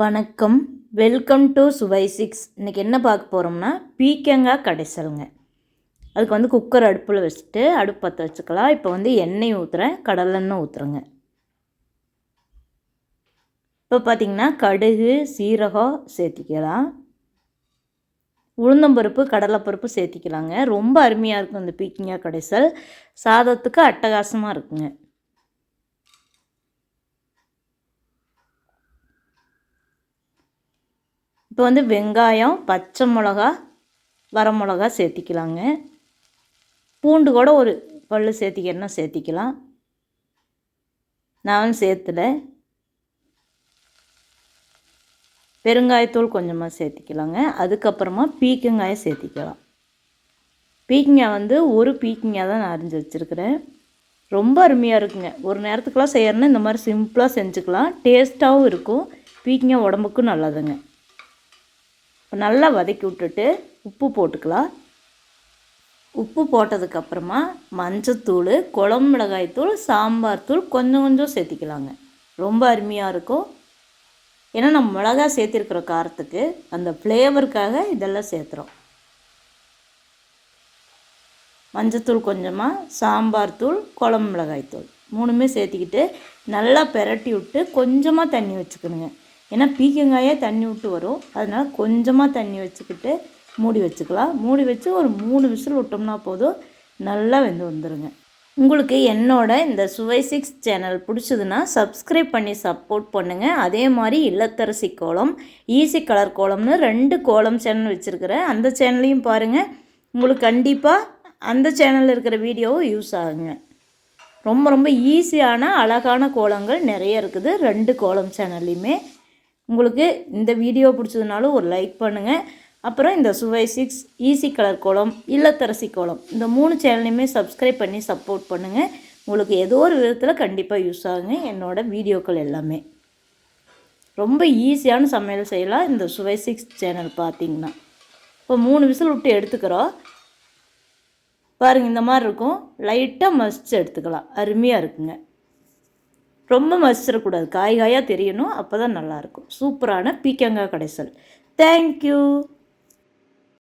வணக்கம். Welcome to சுவை six இன்றைக்கி என்ன பார்க்க போகிறோம்னா பீக்கங்காய் கடைசலுங்க. அதுக்கு வந்து குக்கர் அடுப்பில் வச்சுட்டு அடுப்பு பற்ற வச்சுக்கலாம். இப்போ வந்து எண்ணெய் ஊற்றுறேன் கடலெண்ணெய் ஊற்றுறேங்க இப்போ பார்த்திங்கன்னா கடுகு சீரகம் சேர்த்திக்கலாம். உளுந்தம்பருப்பு கடலைப்பருப்பு சேர்த்திக்கலாங்க. ரொம்ப அருமையாக இருக்கும் இந்த பீக்கிங்காய் கடைசல். சாதத்துக்கு அட்டகாசமாக இருக்குங்க. இப்போ வந்து வெங்காயம் பச்சை மிளகா வரமிளகா சேர்த்திக்கலாங்க. பூண்டு கூட ஒரு பல் சேர்த்திக்கிறேன்னா சேர்த்திக்கலாம். நான் சேர்த்துல. பெருங்காயத்தூள் கொஞ்சமாக சேர்த்திக்கலாங்க. அதுக்கப்புறமா பீக்கங்காயை சேர்த்திக்கலாம். பீக்கங்காய் வந்து ஒரு பீக்கங்காய் தான் நான் அரிஞ்சு வச்சுருக்கிறேன். ரொம்ப அருமையாக இருக்குங்க. ஒரு நேரத்துக்கெலாம் செய்யறேன்னா இந்த மாதிரி சிம்பிளாக செஞ்சுக்கலாம். டேஸ்ட்டாகவும் இருக்கும். பீக்கங்காய் உடம்புக்கும் நல்லதுங்க. இப்போ நல்லா வதக்கி விட்டுட்டு உப்பு போட்டுக்கலாம். உப்பு போட்டதுக்கப்புறமா மஞ்சத்தூள் குழம்பு மிளகாய்த்தூள் சாம்பார் தூள் கொஞ்சம் கொஞ்சம் சேர்த்திக்கலாங்க. ரொம்ப அருமையாக இருக்கும். ஏன்னா நம்ம மிளகாய் சேர்த்திருக்கிற காரத்துக்கு அந்த ஃப்ளேவருக்காக இதெல்லாம் சேர்த்துறோம். மஞ்சத்தூள் கொஞ்சமாக சாம்பார் தூள் குழம்பு மிளகாய்த்தூள் மூணுமே சேர்த்திக்கிட்டு நல்லா பெரட்டி விட்டு கொஞ்சமாக தண்ணி வச்சுக்கணுங்க. ஏன்னா பீக்கங்காயே தண்ணி விட்டு வரும். அதனால் கொஞ்சமாக தண்ணி வச்சுக்கிட்டு மூடி வச்சுக்கலாம். மூடி வச்சு ஒரு மூணு விசில் விட்டோம்னா போதும். நல்லா வெந்து வந்துடுங்க உங்களுக்கு என்னோட இந்த சுவை சிக்ஸ் சேனல் பிடிச்சதுன்னா சப்ஸ்கிரைப் பண்ணி சப்போர்ட் பண்ணுங்கள் அதே மாதிரி இல்லத்தரசி கோலம் ஈஸி கலர் கோலம்னு ரெண்டு கோலம் சேனல் வச்சுருக்கிறேன். அந்த சேனலையும் பாருங்கள் உங்களுக்கு கண்டிப்பாக அந்த சேனலில் இருக்கிற வீடியோவும் யூஸ் ஆகுங்க. ரொம்ப ரொம்ப ஈஸியான அழகான கோலங்கள் நிறைய இருக்குது. ரெண்டு கோலம் சேனல்லையுமே. உங்களுக்கு இந்த வீடியோ பிடிச்சதுனாலும் ஒரு லைக் பண்ணுங்கள் அப்புறம் இந்த சுவை சிக்ஸ் ஈஸி கலர் கோலம் இல்லத்தரசி கோலம் இந்த மூணு சேனலையுமே சப்ஸ்கிரைப் பண்ணி சப்போர்ட் பண்ணுங்கள் உங்களுக்கு ஏதோ ஒரு விதத்தில் கண்டிப்பாக யூஸ் ஆகுங்க. என்னோடய வீடியோக்கள் எல்லாமே. ரொம்ப ஈஸியான சமையல் செய்யலாம். இந்த சுவை சிக்ஸ் சேனல் பார்த்திங்கன்னா இப்போ மூணு விசில் விட்டு எடுத்துக்கிறோம். பாருங்கள் இந்த மாதிரி இருக்கும். லைட்டாக மசித்து எடுத்துக்கலாம். அருமையாக இருக்குங்க. ரொம்ப மசிச்சிடக்கூடாது. காய் காயாக தெரியணும் அப்போ தான் நல்லாயிருக்கும். சூப்பரான பீக்கங்காய் கடைசல். தேங்க்யூ